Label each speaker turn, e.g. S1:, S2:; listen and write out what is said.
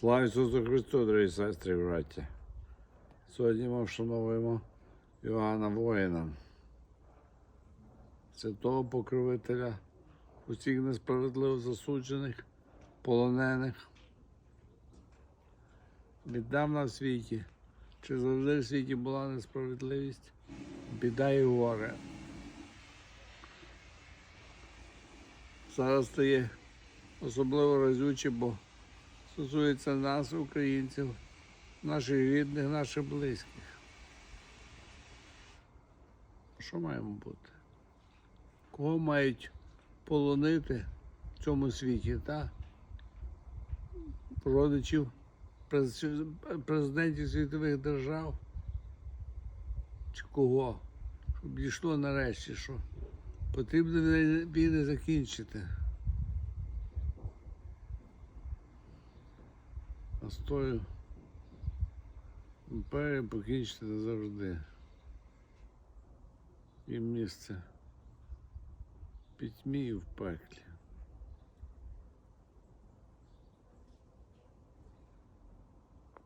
S1: Слава Ісусу Христу, дорогі сестри і браття. Сьогодні ми вшановуємо Іоанна Воїна, святого покровителя усіх несправедливо засуджених, полонених. Віддавна в світі, чи завжди в світі була несправедливість, біда і горе. Зараз стає особливо разюче, бо стосується нас, українців, наших рідних, наших близьких. Що маємо бути? Кого мають полонити в цьому світі, та? Родичів президентів світових держав? Чи кого? Щоб дійшло нарешті, що потрібно війни- закінчити. А з покінчити назавжди. І місце пітьмі і в пеклі.